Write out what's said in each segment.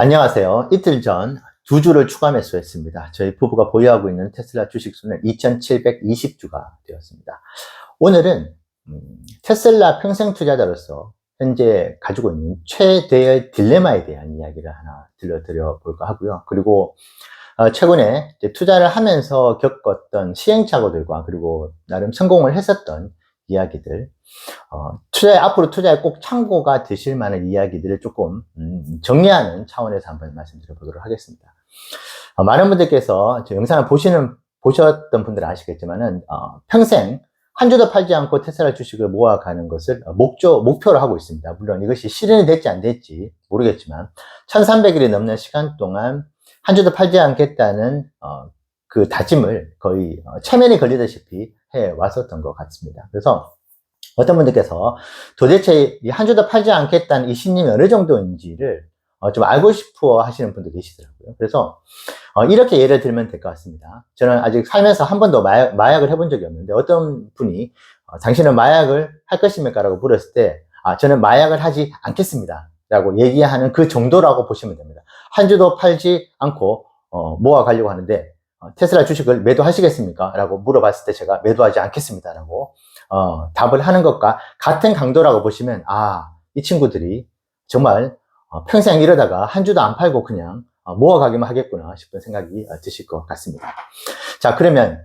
안녕하세요. 이틀 전 두 주를 추가 매수했습니다. 저희 부부가 보유하고 있는 테슬라 주식 수는 2,720주가 되었습니다. 오늘은 음, 테슬라 평생 투자자로서 현재 가지고 있는 최대의 딜레마에 대한 이야기를 하나 들려드려 볼까 하고요. 그리고 어, 최근에 투자를 하면서 겪었던 시행착오들과 그리고 나름 성공을 했었던 이야기들, 어, 투자에, 앞으로 투자에 꼭 참고가 되실 만한 이야기들을 조금, 음, 정리하는 차원에서 한번 말씀드려 보도록 하겠습니다. 어, 많은 분들께서 저 영상을 보시는, 보셨던 분들은 아시겠지만은, 어, 평생 한 주도 팔지 않고 테슬라 주식을 모아가는 것을 목조, 목표로 하고 있습니다. 물론 이것이 실현이 됐지 안 됐지 모르겠지만, 1300일이 넘는 시간 동안 한 주도 팔지 않겠다는, 어, 그 다짐을 거의 어, 체면이 걸리다시피 해 왔었던 것 같습니다. 그래서 어떤 분들께서 도대체 이한 주도 팔지 않겠다는 이 신님이 어느 정도인지를 어, 좀 알고 싶어 하시는 분도 계시더라고요. 그래서 어, 이렇게 예를 들면 될 것 같습니다. 저는 아직 살면서 한 번도 마약, 마약을 해본 적이 없는데 어떤 분이 어, 당신은 마약을 할 것입니까? 라고 물었을 때 아, 저는 마약을 하지 않겠습니다. 라고 얘기하는 그 정도라고 보시면 됩니다. 한 주도 팔지 않고 어, 모아가려고 하는데 어, 테슬라 주식을 매도하시겠습니까? 라고 물어봤을 때 제가 매도하지 않겠습니다. 라고 어, 답을 하는 것과 같은 강도라고 보시면 아, 이 친구들이 정말 어, 평생 이러다가 한 주도 안 팔고 그냥 어, 모아가기만 하겠구나 싶은 생각이 어, 드실 것 같습니다. 자, 그러면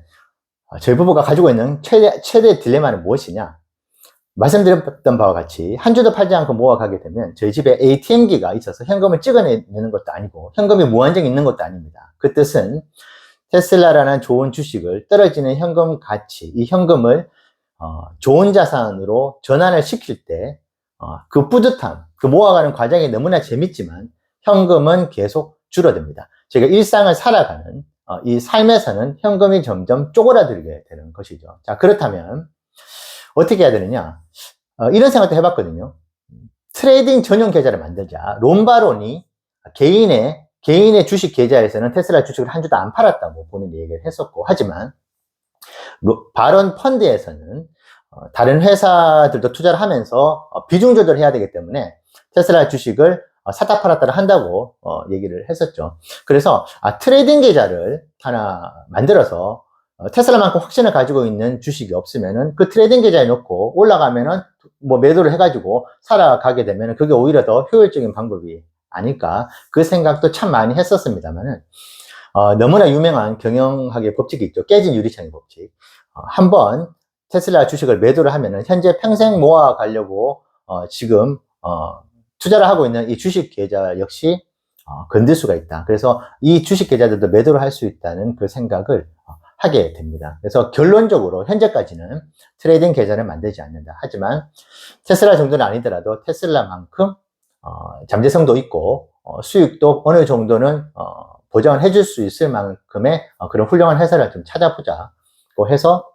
어, 저희 부부가 가지고 있는 최대, 최대 딜레마는 무엇이냐? 말씀드렸던 바와 같이 한 주도 팔지 않고 모아가게 되면 저희 집에 ATM기가 있어서 현금을 찍어내는 것도 아니고 현금이 무한정 있는 것도 아닙니다. 그 뜻은 테슬라라는 좋은 주식을 떨어지는 현금 가치, 이 현금을 어, 좋은 자산으로 전환을 시킬 때, 어, 그 뿌듯함, 그 모아가는 과정이 너무나 재밌지만, 현금은 계속 줄어듭니다. 제가 일상을 살아가는, 어, 이 삶에서는 현금이 점점 쪼그라들게 되는 것이죠. 자, 그렇다면, 어떻게 해야 되느냐? 어, 이런 생각도 해봤거든요. 트레이딩 전용 계좌를 만들자. 론바론이 개인의, 개인의 주식 계좌에서는 테슬라 주식을 한 주도 안 팔았다고 본인이 얘기를 했었고, 하지만, 바론 펀드에서는 어, 다른 회사들도 투자를 하면서 어, 비중 조절을 해야 되기 때문에 테슬라 주식을 어, 샀다 팔았다를 한다고 얘기를 했었죠. 그래서 아, 트레이딩 계좌를 하나 만들어서 테슬라만큼 확신을 가지고 있는 주식이 없으면은 그 트레이딩 계좌에 넣고 올라가면은 뭐 매도를 해가지고 살아가게 되면은 그게 오히려 더 효율적인 방법이 아닐까 그 생각도 참 많이 했었습니다만은 어, 너무나 유명한 경영학의 법칙이 있죠. 깨진 유리창의 법칙. 어, 한번 테슬라 주식을 매도를 하면은 현재 평생 모아 가려고 어, 지금 어, 투자를 하고 있는 이 주식 계좌 역시 어, 건들 수가 있다. 그래서 이 주식 계좌들도 매도를 할 수 있다는 그 생각을 어, 하게 됩니다. 그래서 결론적으로 현재까지는 트레이딩 계좌를 만들지 않는다. 하지만 테슬라 정도는 아니더라도 테슬라만큼 어, 잠재성도 있고 어, 수익도 어느 정도는 어, 보장을 해줄 수 있을 만큼의 어, 그런 훌륭한 회사를 좀 찾아보자고 해서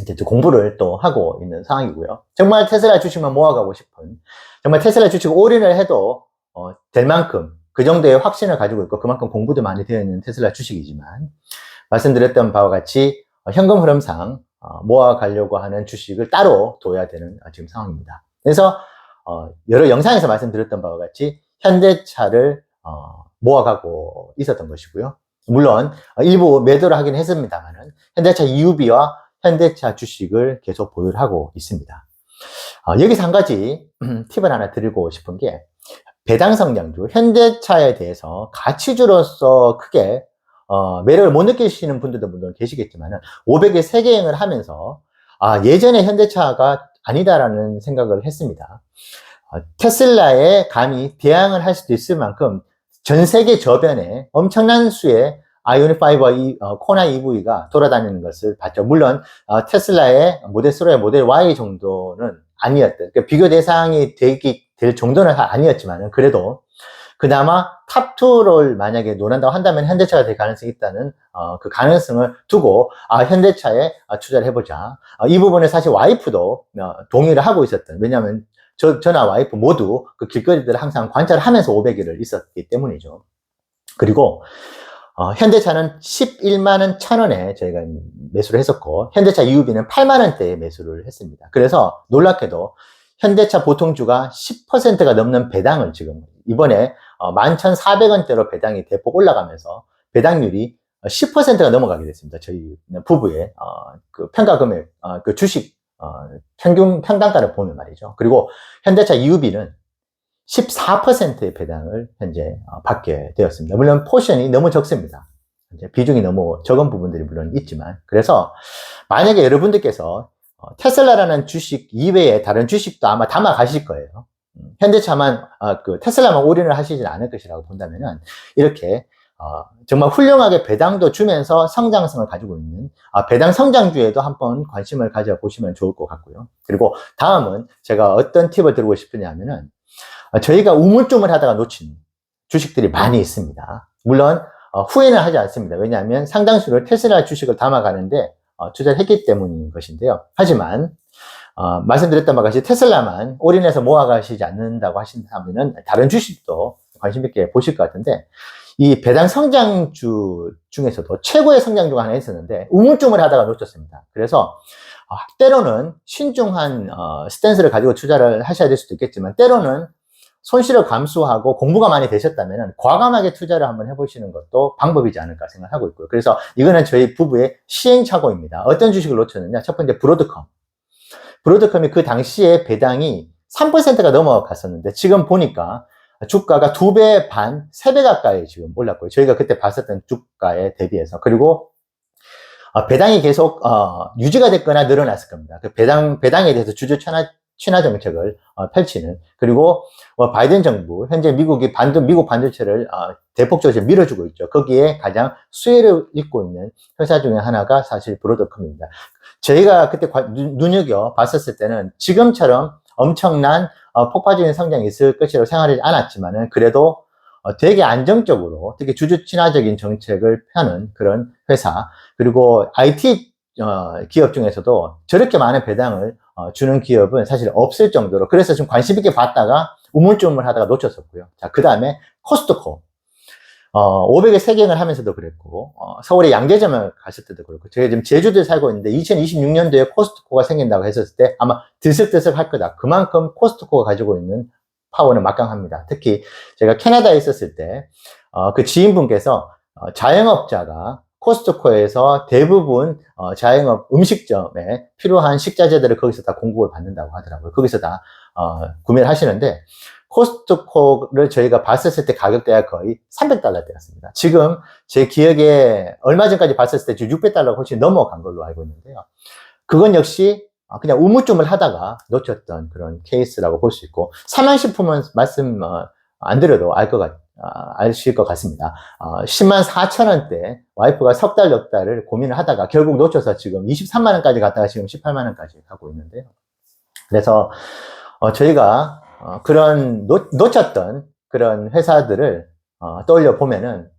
이제 또 공부를 또 하고 있는 상황이고요. 정말 테슬라 주식만 모아가고 싶은, 정말 테슬라 주식 올인을 해도 어, 될 만큼 그 정도의 확신을 가지고 있고 그만큼 공부도 많이 되어 있는 테슬라 주식이지만 말씀드렸던 바와 같이 어, 현금 흐름상 어, 모아가려고 하는 주식을 따로 둬야 되는 어, 지금 상황입니다. 그래서 어, 여러 영상에서 말씀드렸던 바와 같이 현대차를 어, 모아가고 있었던 것이고요. 물론 일부 매도를 하긴 했습니다만은 현대차 EUB와 현대차 주식을 계속 보유를 하고 있습니다. 어, 여기서 한 가지 팁을 하나 드리고 싶은 게 배당 성장주 현대차에 대해서 가치주로서 크게 어, 매력을 못 느끼시는 분들도 물론 계시겠지만 500에 세계행을 하면서 아, 예전에 현대차가 아니다라는 생각을 했습니다. 어, 테슬라에 감히 대항을 할 수도 있을 만큼 전 세계 저변에 엄청난 수의 아이오닉 5와 이, 어, 코나 EV가 돌아다니는 것을 봤죠. 물론 어, 테슬라의 모델 3와 모델 Y 정도는 아니었던, 그러니까 비교 대상이 되기 될 정도는 아니었지만 그래도 그나마 탑2를 만약에 논한다고 한다면 현대차가 될 가능성이 있다는 어, 그 가능성을 두고 아, 현대차에 어, 투자를 해보자. 어, 이 부분에 사실 와이프도 어, 동의를 하고 있었던 왜냐하면 저, 저나 와이프 모두 그 길거리들을 항상 관찰을 하면서 500일을 있었기 때문이죠. 그리고 어, 현대차는 11만원 천원에 저희가 매수를 했었고 현대차 EUB는 8만원대에 매수를 했습니다. 그래서 놀랍게도 현대차 보통주가 10%가 넘는 배당을 지금 이번에 어, 11,400원대로 배당이 대폭 올라가면서 배당률이 10%가 넘어가게 됐습니다. 저희 부부의 어, 그 평가 금액, 어, 그 주식 어, 평균 평단가를 보면 말이죠. 그리고 현대차 EUB는 14%의 배당을 현재 어, 받게 되었습니다. 물론 포션이 너무 적습니다. 비중이 너무 적은 부분들이 물론 있지만 그래서 만약에 여러분들께서 어, 테슬라라는 주식 이외에 다른 주식도 아마 담아 가실 거예요. 음, 현대차만 아, 그 테슬라만 올인을 하시진 않을 것이라고 본다면은 이렇게 어, 정말 훌륭하게 배당도 주면서 성장성을 가지고 있는 아, 배당 성장주에도 한번 관심을 가져보시면 좋을 것 같고요. 그리고 다음은 제가 어떤 팁을 드리고 싶으냐 하면은 어, 저희가 우물쭈물 하다가 놓친 주식들이 많이 있습니다. 물론 어, 후회는 하지 않습니다. 왜냐하면 상당수를 테슬라 주식을 담아가는데 어, 투자를 했기 때문인 것인데요. 하지만 어, 말씀드렸던 바와 같이 테슬라만 올인해서 모아가시지 않는다고 하신다면 다른 주식도 관심 있게 보실 것 같은데 이 배당 성장주 중에서도 최고의 성장주가 하나 있었는데 우물쭈물 하다가 놓쳤습니다. 그래서 어, 때로는 신중한 어, 스탠스를 가지고 투자를 하셔야 될 수도 있겠지만 때로는 손실을 감수하고 공부가 많이 되셨다면 과감하게 투자를 한번 해보시는 것도 방법이지 않을까 생각하고 있고요. 그래서 이거는 저희 부부의 시행착오입니다. 어떤 주식을 놓쳤느냐? 첫 번째 브로드컴. 브로드컴이 그 당시에 배당이 3%가 넘어갔었는데 지금 보니까 주가가 두 배 반, 세 배 가까이 지금 올랐고요. 저희가 그때 봤었던 주가에 대비해서. 그리고 어, 배당이 계속 어, 유지가 됐거나 늘어났을 겁니다. 그 배당, 배당에 대해서 주주 천하, 친화 정책을 어, 펼치는 그리고 어, 바이든 정부 현재 미국이 반도 미국 반도체를 어, 대폭적으로 밀어주고 있죠. 거기에 가장 수혜를 입고 있는 회사 중에 하나가 사실 브로드컴입니다. 저희가 그때 눈여겨 봤었을 때는 지금처럼 엄청난 어, 폭발적인 성장이 있을 것이라고 생각하지 않았지만은 그래도 어, 되게 안정적으로 특히 주주 친화적인 정책을 펴는 그런 회사 그리고 IT 어, 기업 중에서도 저렇게 많은 배당을 어, 주는 기업은 사실 없을 정도로 그래서 좀 관심 있게 봤다가 우물쭈물 하다가 놓쳤었고요. 자, 그 다음에 코스트코. 어, 500에 세경을 하면서도 그랬고, 어, 서울에 양재점을 갔을 때도 그렇고, 제가 지금 제주도에 살고 있는데 2026년도에 코스트코가 생긴다고 했었을 때 아마 들썩들썩 할 거다. 그만큼 코스트코가 가지고 있는 파워는 막강합니다. 특히 제가 캐나다에 있었을 때, 어, 그 지인분께서 어, 자영업자가 코스트코에서 대부분 어, 자영업 음식점에 필요한 식자재들을 거기서 다 공급을 받는다고 하더라고요. 거기서 다 어, 구매를 하시는데 코스트코를 저희가 봤었을 때 가격대가 거의 300달러대였습니다. 지금 제 기억에 얼마 전까지 봤었을 때 지금 600달러가 훨씬 넘어간 걸로 알고 있는데요. 그건 역시 어, 그냥 우물쭈물 하다가 놓쳤던 그런 케이스라고 볼 수 있고 삼양식품은 말씀 어, 안 드려도 알 것 같, 아, 아실 것 같습니다. 어, 10만 4천 원대 와이프가 석 달, 넉 달을 고민을 하다가 결국 놓쳐서 지금 23만 원까지 갔다가 지금 18만 원까지 가고 있는데요. 그래서 어, 저희가 어, 그런 놓, 놓쳤던 그런 회사들을 어, 떠올려 보면은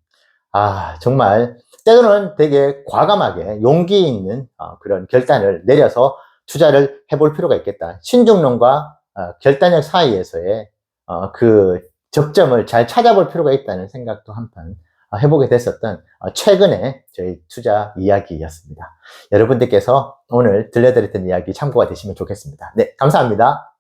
아 정말 때로는 되게 과감하게 용기 있는 어, 그런 결단을 내려서 투자를 해볼 필요가 있겠다. 신중론과 어, 결단력 사이에서의 어, 그 적점을 잘 찾아볼 필요가 있다는 생각도 한편 어, 해보게 됐었던 어, 최근의 저희 투자 이야기였습니다. 여러분들께서 오늘 들려드렸던 이야기 참고가 되시면 좋겠습니다. 네, 감사합니다.